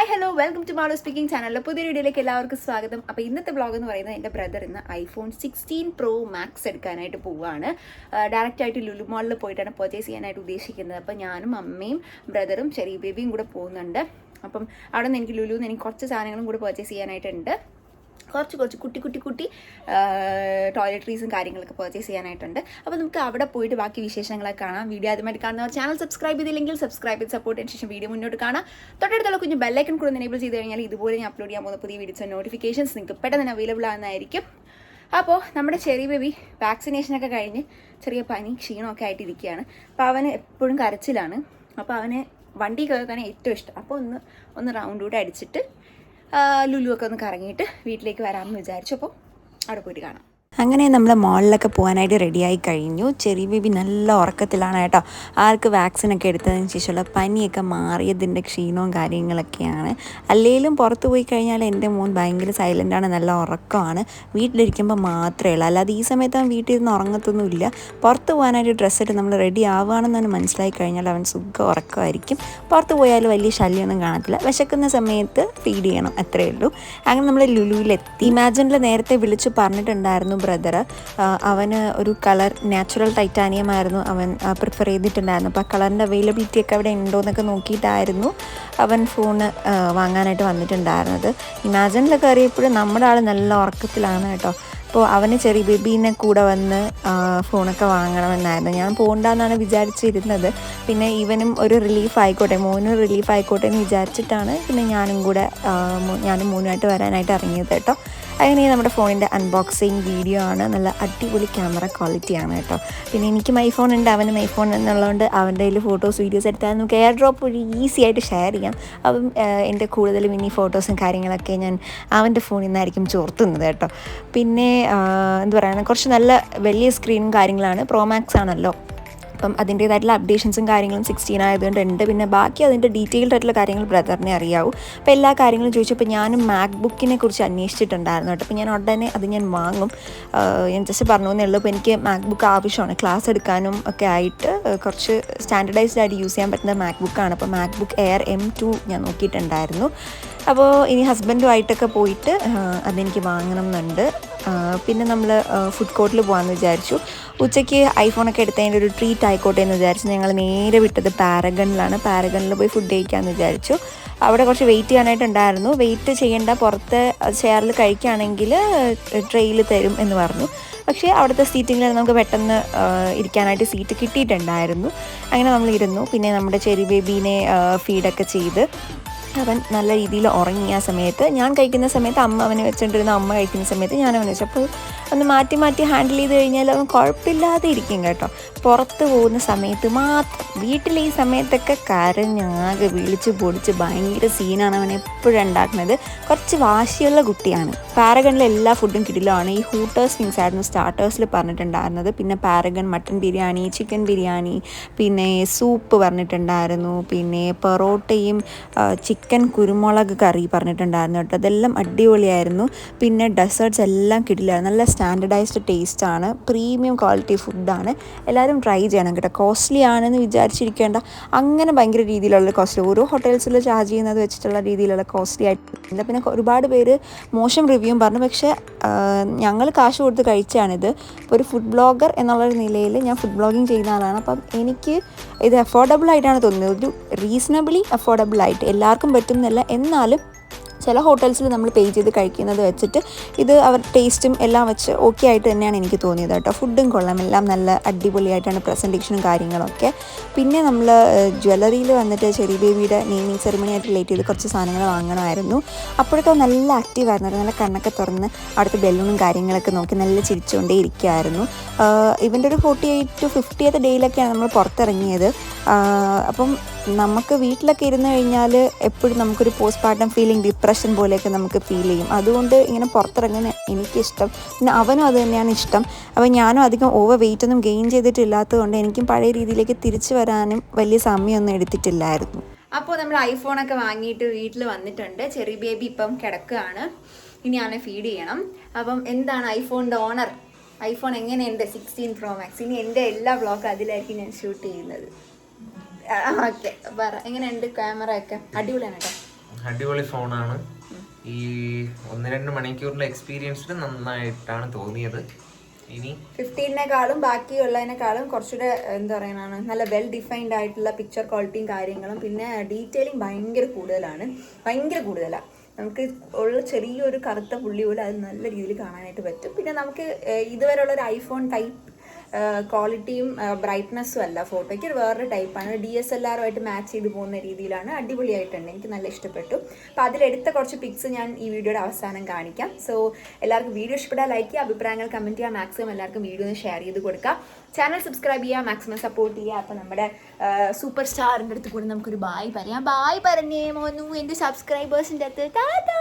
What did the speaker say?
Hi hello welcome to മാളോ speaking ചാനലിലെ പുതിയ വീഡിയോയിലേക്ക് എല്ലാവർക്കും സ്വാഗതം. അപ്പോൾ ഇന്നത്തെ വ്ളോഗ് എന്ന് പറയുന്നത് എന്റെ ബ്രദർ ഇന്ന് ഐഫോൺ സിക്സ്റ്റീൻ പ്രോ മാക്സ് എടുക്കാനായിട്ട് പോവുകയാണ്. ഡയറക്റ്റ് ആയിട്ട് ലുലു മാളിൽ പോയിട്ടാണ് പർച്ചേസ് ചെയ്യാനായിട്ട് ഉദ്ദേശിക്കുന്നത്. അപ്പോൾ ഞാനും അമ്മയും ബ്രദറും ചെറിയ ബേബിയും കൂടെ പോകുന്നുണ്ട്. അപ്പം അവിടെ നിന്ന് എനിക്ക് ലുലുന്ന് എനിക്ക് കുറച്ച് സാധനങ്ങളും കൂടെ പർച്ചേസ് ചെയ്യാനായിട്ടുണ്ട്. കുറച്ച് കുറച്ച് കുട്ടി കുട്ടി കുട്ടി ടോയ്ലറ്ററീസും കാര്യങ്ങളൊക്കെ പർച്ചേസ് ചെയ്യാനായിട്ടുണ്ട്. അപ്പോൾ നമുക്ക് അവിടെ പോയിട്ട് ബാക്കി വിശേഷങ്ങളൊക്കെ കാണാം. വീഡിയോ ആദ്യമായിട്ട് കാണുന്നവർ ചാനൽ സബ്സ്ക്രൈബ് ചെയ്തില്ലെങ്കിൽ സബ്സ്ക്രൈബ് ചെയ്ത് സപ്പോർട്ട് ചെയ്തതിന് ശേഷം വീഡിയോ മുന്നോട്ട് കാണാം. തൊട്ടടുത്തുള്ള കുഞ്ഞ് ബെല്ലൈക്കൺ കൂടെ എനേബിൾ ചെയ്ത് കഴിഞ്ഞാൽ ഇതുപോലെ ഞാൻ അപ്ലോഡ് ചെയ്യാൻ പോകുന്ന പുതിയ വീഡിയോസ് നോട്ടിഫിക്കേഷൻസ് നിങ്ങൾക്ക് പെട്ടെന്ന് അവൈലബിൾ ആകുന്നതായിരിക്കും അപ്പോൾ നമ്മുടെ ചെറിയ ബേബി വാക്സിനേഷനൊക്കെ കഴിഞ്ഞ് ചെറിയ പനി ക്ഷീണമൊക്കെ ആയിട്ടിരിക്കുകയാണ്. അപ്പോൾ അവന് എപ്പോഴും കരച്ചിലാണ്. അപ്പോൾ അവന് വണ്ടി കയറാൻ ഏറ്റവും ഇഷ്ടം. അപ്പോൾ ഒന്ന് ഒന്ന് റൗണ്ട് കൂടെ അടിച്ചിട്ട് ആ, ലുലു ഒക്കെ ഒന്ന് കറങ്ങിയിട്ട് വീട്ടിലേക്ക് വരാമെന്ന് വിചാരിച്ചു. അപ്പോൾ അവിടെ പോയിട്ട് കാണാം. അങ്ങനെ നമ്മൾ മോളിലൊക്കെ പോകാനായിട്ട് റെഡിയായി കഴിഞ്ഞു. ചെറിയ ബേബി നല്ല ഉറക്കത്തിലാണ് കേട്ടോ. ആർക്ക് വാക്സിനൊക്കെ എടുത്തതിന് ശേഷമുള്ള പനിയൊക്കെ മാറിയതിന്റെ ക്ഷീണവും കാര്യങ്ങളൊക്കെയാണ്. അല്ലെങ്കിലും പുറത്ത് പോയി കഴിഞ്ഞാൽ എന്റെ മോൻ ഭയങ്കര സൈലന്റാണ് നല്ല ഉറക്കമാണ്. വീട്ടിലിരിക്കുമ്പോൾ മാത്രമേ ഉള്ളൂ. അല്ലാതെ ഈ സമയത്ത് അവൻ വീട്ടിൽ നിന്ന് ഉറങ്ങത്തൊന്നുമില്ല. പുറത്ത് പോകാനായിട്ട് ഡ്രസ്സ് ഇട്ട് നമ്മൾ റെഡി ആവുകയാണെന്ന് മനസ്സിലായി കഴിഞ്ഞാൽ അവൻ സുഖം ഉറക്കമായിരിക്കും. പുറത്ത് പോയാൽ വലിയ ശല്യമൊന്നും കാണത്തില്ല. വിശക്കുന്ന സമയത്ത് ഫീഡ് ചെയ്യണം. അത്രയേ ഉള്ളൂ. അങ്ങനെ നമ്മൾ ലുലുവിലെത്തി. ഇമാജിനിൽ നേരത്തെ വിളിച്ച് പറഞ്ഞിട്ടുണ്ടായിരുന്നു ബ്രദർ അവന് ഒരു കളർ നാച്ചുറൽ ടൈറ്റാനിയം ആയിരുന്നു അവൻ പ്രിഫർ ചെയ്തിട്ടുണ്ടായിരുന്നു അപ്പോൾ ആ കളറിന്റെ അവൈലബിലിറ്റി ഒക്കെ അവിടെ ഉണ്ടോ എന്നൊക്കെ നോക്കിയിട്ടായിരുന്നു അവൻ ഫോണ് വാങ്ങാനായിട്ട് വന്നിട്ടുണ്ടായിരുന്നത്. ഇമാജിനിൽ കയറിയപ്പോഴും നമ്മുടെ ആൾ നല്ല ഉറക്കത്തിലാണ് കേട്ടോ. അപ്പോൾ അവന് ചെറിയ ബേബീനെ കൂടെ വന്ന് ഫോണൊക്കെ വാങ്ങണമെന്നായിരുന്നു. ഞാൻ പോകണ്ടെന്നാണ് വിചാരിച്ചിരുന്നത്. പിന്നെ ഇവനും ഒരു റിലീഫ് ആയിക്കോട്ടെ മോനും റിലീഫ് ആയിക്കോട്ടെ എന്ന് വിചാരിച്ചിട്ടാണ് പിന്നെ ഞാനും കൂടെ ഞാനും മോനുമായിട്ട് വരാനായിട്ട് ഇറങ്ങിയത് കേട്ടോ. അങ്ങനെ നമ്മുടെ ഫോണിന്റെ അൺബോക്സിങ് വീഡിയോ ആണ്. നല്ല അടിപൊളി ക്യാമറ ക്വാളിറ്റി ആണ് കേട്ടോ. പിന്നെ എനിക്കും ഐഫോൺ ഉണ്ട് അവനും ഐഫോൺ എന്നുള്ളതുകൊണ്ട് അവന്റെ കയ്യിൽ ഫോട്ടോസ് വീഡിയോസ് എടുത്താൽ നമുക്ക് എയർ ഡ്രോപ്പ് വഴി ഈസി ആയിട്ട് ഷെയർ ചെയ്യാം. അപ്പം എന്റെ കൂടുതലും ഇനി ഫോട്ടോസും കാര്യങ്ങളൊക്കെ ഞാൻ അവന്റെ ഫോണിൽ നിന്നായിരിക്കും ചോർത്തുന്നത് കേട്ടോ. പിന്നെ എന്താ പറയുക കുറച്ച് നല്ല വലിയ സ്ക്രീനും കാര്യങ്ങളാണ്. പ്രോമാക്സ് ആണല്ലോ. അപ്പം അതിന്റേതായിട്ടുള്ള അപ്ഡേഷൻസും കാര്യങ്ങളും സിക്സ്റ്റീൻ ആയതുകൊണ്ട് ഉണ്ട്. പിന്നെ ബാക്കി അതിന്റെ ഡീറ്റെയിൽഡ് ആയിട്ടുള്ള കാര്യങ്ങൾ ബ്രദറിനെ അറിയാവൂ. അപ്പോൾ എല്ലാ കാര്യങ്ങളും ചോദിച്ചപ്പോൾ ഞാനും മാക് ബുക്കിനെ കുറിച്ച് അന്വേഷിച്ചിട്ടുണ്ടായിരുന്നു കേട്ടോ. അപ്പോൾ ഞാൻ ഉടനെ അത് ഞാൻ വാങ്ങും. ഞാൻ ജസ്റ്റ് പറഞ്ഞു എന്നേ ഉള്ളൂ. അപ്പോൾ എനിക്ക് മാക് ബുക്ക് ആവശ്യമാണ്. ക്ലാസ് എടുക്കാനും ഒക്കെ ആയിട്ട് കുറച്ച് സ്റ്റാൻഡർഡൈസ്ഡ് ആയിട്ട് യൂസ് ചെയ്യാൻ പറ്റുന്ന മാക് ബുക്കാണ് അപ്പോൾ MacBook Air M two ഞാൻ നോക്കിയിട്ടുണ്ടായിരുന്നു. അപ്പോൾ ഇനി ഹസ്ബൻഡുമായിട്ടൊക്കെ പോയിട്ട് അതെനിക്ക് വാങ്ങണം എന്നുണ്ട് പിന്നെ നമ്മൾ ഫുഡ് കോർട്ടിൽ പോകാമെന്ന് വിചാരിച്ചു. ഉച്ചയ്ക്ക് ഐഫോണൊക്കെ എടുത്തതിന്റെ ഒരു ട്രീറ്റ് ആയിക്കോട്ടെ എന്ന് വിചാരിച്ച്. ഞങ്ങൾ നേരെ വിട്ടത് പാരഗണിലാണ്. പാരഗണിൽ പോയി ഫുഡ് കഴിക്കാമെന്ന് വിചാരിച്ചു. അവിടെ കുറച്ച് വെയിറ്റ് ചെയ്യാനായിട്ടുണ്ടായിരുന്നു. വെയിറ്റ് ചെയ്യേണ്ട പുറത്ത് ചെയറിൽ കഴിക്കുകയാണെങ്കിൽ ട്രെയിൽ തരും എന്ന് പറഞ്ഞു. പക്ഷേ അവിടുത്തെ സീറ്റിങ്ങിൽ നമുക്ക് പെട്ടെന്ന് ഇരിക്കാനായിട്ട് സീറ്റ് കിട്ടിയിട്ടുണ്ടായിരുന്നു. അങ്ങനെ നമ്മൾ ഇരുന്നു. പിന്നെ നമ്മുടെ ചെറി ബേബീനെ ഫീഡൊക്കെ ചെയ്ത്. അവൻ നല്ല രീതിയിൽ ഉറങ്ങിയ സമയത്ത്. ഞാൻ കഴിക്കുന്ന സമയത്ത് അമ്മ അവനെ വെച്ചുകൊണ്ടിരുന്ന അമ്മ കഴിക്കുന്ന സമയത്ത് ഞാൻ അവനെ വെച്ചു. അപ്പോൾ ഒന്ന് മാറ്റി മാറ്റി ഹാൻഡിൽ ചെയ്ത് കഴിഞ്ഞാൽ അവൻ കുഴപ്പമില്ലാതെ ഇരിക്കും കേട്ടോ. പുറത്ത് പോകുന്ന സമയത്ത് മാത്രം. വീട്ടിൽ ഈ സമയത്തൊക്കെ കരഞ്ഞാകെ വിളിച്ച് പൊടിച്ച് ഭയങ്കര സീനാണ് അവൻ എപ്പോഴും ഉണ്ടാക്കുന്നത്. കുറച്ച് വാശിയുള്ള കുട്ടിയാണ്. പാരഗണിലെ എല്ലാ ഫുഡും കിടിലാണ്. ഈ ഹൂട്ടേഴ്സ് വിങ്സ് ആയിരുന്നു സ്റ്റാർട്ടേഴ്സിൽ പറഞ്ഞിട്ടുണ്ടായിരുന്നത്. പിന്നെ Paragon mutton biryani chicken biryani പിന്നെ സൂപ്പ് പറഞ്ഞിട്ടുണ്ടായിരുന്നു. പിന്നെ പൊറോട്ടയും ചിക്കൻ കുരുമുളക് കറി പറഞ്ഞിട്ടുണ്ടായിരുന്നു കേട്ടോ. അതെല്ലാം അടിപൊളിയായിരുന്നു. പിന്നെ ഡെസേർട്ട്സ് എല്ലാം കിടിലായിരുന്നു നല്ല സ്റ്റാൻഡർഡൈസ്ഡ് ടേസ്റ്റ് ആണ്. പ്രീമിയം ക്വാളിറ്റി ഫുഡാണ് എല്ലാവരും ട്രൈ ചെയ്യണം കേട്ടോ. കോസ്റ്റ്ലി ആണെന്ന് വിചാരിച്ചിരിക്കേണ്ട. അങ്ങനെ ഭയങ്കര രീതിയിലുള്ള കോസ്റ്റ്ലി ഓരോ ഹോട്ടൽസിൽ ചാർജ് ചെയ്യുന്നത് വെച്ചിട്ടുള്ള രീതിയിലുള്ള കോസ്റ്റ്ലി ആയിട്ട്. പിന്നെ ഒരുപാട് പേര് മോശം റിവ്യൂവും പറഞ്ഞു. പക്ഷേ ഞങ്ങൾ കാശ് കൊടുത്ത് കഴിച്ചാണിത്. ഇപ്പോൾ ഒരു ഫുഡ് ബ്ലോഗർ എന്നുള്ളൊരു നിലയിൽ ഞാൻ ഫുഡ് ബ്ലോഗിങ് ചെയ്യുന്ന ആളാണ്. അപ്പം എനിക്ക് ഇത് അഫോർഡബിൾ ആയിട്ടാണ് തോന്നുന്നത്. ഒരു റീസണബിളി അഫോർഡബിൾ ആയിട്ട് എല്ലാവർക്കും പറ്റുന്നില്ല. എന്നാലും ചില ഹോട്ടൽസിൽ നമ്മൾ പേ ചെയ്ത് കഴിക്കുന്നത് വെച്ചിട്ട് ഇത് അവർ ടേസ്റ്റും എല്ലാം വെച്ച് ഓക്കെ ആയിട്ട് തന്നെയാണ് എനിക്ക് തോന്നിയത് കേട്ടോ. ഫുഡും കൊള്ളാം. എല്ലാം നല്ല അടിപൊളിയായിട്ടാണ് പ്രസന്റേഷനും കാര്യങ്ങളൊക്കെ. പിന്നെ നമ്മൾ ജ്വല്ലറിയിൽ വന്നിട്ട് ചെറിയ ബേബിയുടെ നെയ്മിങ് സെറിമണി ആയിട്ട് റിലേറ്റ് ചെയ്ത് കുറച്ച് സാധനങ്ങൾ വാങ്ങണമായിരുന്നു. അപ്പോഴൊക്കെ നല്ല ആക്റ്റീവായിരുന്നു നല്ല കണ്ണൊക്കെ തുറന്ന് അവിടുത്തെ ബലൂണും കാര്യങ്ങളൊക്കെ നോക്കി നല്ല ചിരിച്ചുകൊണ്ടേ ഇരിക്കുമായിരുന്നു ഇവന്റെ ഒരു ഫോർട്ടി എയ്റ്റ് ടു ഫിഫ്റ്റിയത്ത് ഡേയിലൊക്കെയാണ് നമ്മൾ പുറത്തിറങ്ങിയത്. അപ്പം നമുക്ക് വീട്ടിലൊക്കെ ഇരുന്ന് കഴിഞ്ഞാൽ എപ്പോഴും നമുക്കൊരു പോസ്റ്റ് പാർട്ടം ഫീലിംഗ് ഡിപ്രഷൻ പോലെയൊക്കെ നമുക്ക് ഫീൽ ചെയ്യും. അതുകൊണ്ട് ഇങ്ങനെ പുറത്തിറങ്ങുന്ന എനിക്കിഷ്ടം. പിന്നെ അവനും അത് തന്നെയാണ് ഇഷ്ടം. അപ്പോൾ ഞാനും അധികം ഓവർ വെയിറ്റ് ഒന്നും ഗെയിൻ ചെയ്തിട്ടില്ലാത്തതുകൊണ്ട് എനിക്കും പഴയ രീതിയിലേക്ക് തിരിച്ചു വരാനും വലിയ സമയമൊന്നും എടുത്തിട്ടില്ലായിരുന്നു. അപ്പോൾ നമ്മൾ ഐഫോണൊക്കെ വാങ്ങിയിട്ട് വീട്ടിൽ വന്നിട്ടുണ്ട്. ചെറിയ ബേബി ഇപ്പം കിടക്കുകയാണ്. ഇനി അവനെ ഫീഡ് ചെയ്യണം. അപ്പം എന്താണ് ഐഫോണിന്റെ ഓണർ ഐഫോൺ എങ്ങനെയുണ്ട്? സിക്സ്റ്റീൻ പ്രോ മാക്സ് ഇനി എന്റെ എല്ലാ വ്ളോഗും അതിലായിരിക്കും ഞാൻ ഷൂട്ട് ചെയ്യുന്നത്. ഓക്കെ. പറ. എങ്ങനെയുണ്ട് ക്യാമറ ഒക്കെ അടിപൊളിയാണ് കേട്ടോ. അടിപൊളി ഫോണാണ്. ഈ ഒന്ന് രണ്ട് മണിക്കൂറിന്റെ എക്സ്പീരിയൻസിൽ നന്നായിട്ടാണ് തോന്നിയത്. ഇനി ഫിഫ്റ്റീനേക്കാളും ബാക്കിയുള്ളതിനേക്കാളും കുറച്ചുകൂടെ എന്താ പറയുന്നതാണ് നല്ല വെൽ ഡിഫൈൻഡ് ആയിട്ടുള്ള പിക്ചർ ക്വാളിറ്റിയും കാര്യങ്ങളും പിന്നെ ഡീറ്റെയിലിംഗ് ഭയങ്കര കൂടുതലാണ്. ഭയങ്കര കൂടുതലാണ് നമുക്ക് ഉള്ള ചെറിയൊരു കറുത്ത പുള്ളി പോലും അത് നല്ല രീതിയിൽ കാണാനായിട്ട് പറ്റും. പിന്നെ നമുക്ക് ഇതുവരെയുള്ള ഒരു ഐഫോൺ ടൈപ്പ് ക്വാളിറ്റിയും ബ്രൈറ്റ്നസ്സും അല്ല ഫോട്ടോയ്ക്ക് ഒരു വേറൊരു ടൈപ്പാണ് ഡി എസ് എൽ ആറുമായിട്ട് മാച്ച് ചെയ്ത് പോകുന്ന രീതിയിലാണ്. അടിപൊളിയായിട്ടുണ്ട്. എനിക്ക് നല്ല ഇഷ്ടപ്പെട്ടു. അപ്പോൾ അതിലെടുത്ത കുറച്ച് പിക്സ് ഞാൻ ഈ വീഡിയോയുടെ അവസാനം കാണിക്കാം. സോ എല്ലാവർക്കും വീഡിയോ ഇഷ്ടപ്പെട്ടാൽ ലൈക്ക് ചെയ്യുക അഭിപ്രായങ്ങൾ കമന്റ് ചെയ്യുക മാക്സിമം എല്ലാവർക്കും വീഡിയോ ഒന്ന് ഷെയർ ചെയ്ത് കൊടുക്കുക. ചാനൽ സബ്സ്ക്രൈബ് ചെയ്യുക മാക്സിമം സപ്പോർട്ട് ചെയ്യുക. അപ്പോൾ നമ്മുടെ സൂപ്പർ സ്റ്റാറിന്റെ അടുത്ത് കൂടി നമുക്കൊരു ബായ് പറയാം. ബായ് പറഞ്ഞേ മോനു. എന്റെ സബ്സ്ക്രൈബേഴ്സിന്റെ അടുത്ത്. ടാറ്റാ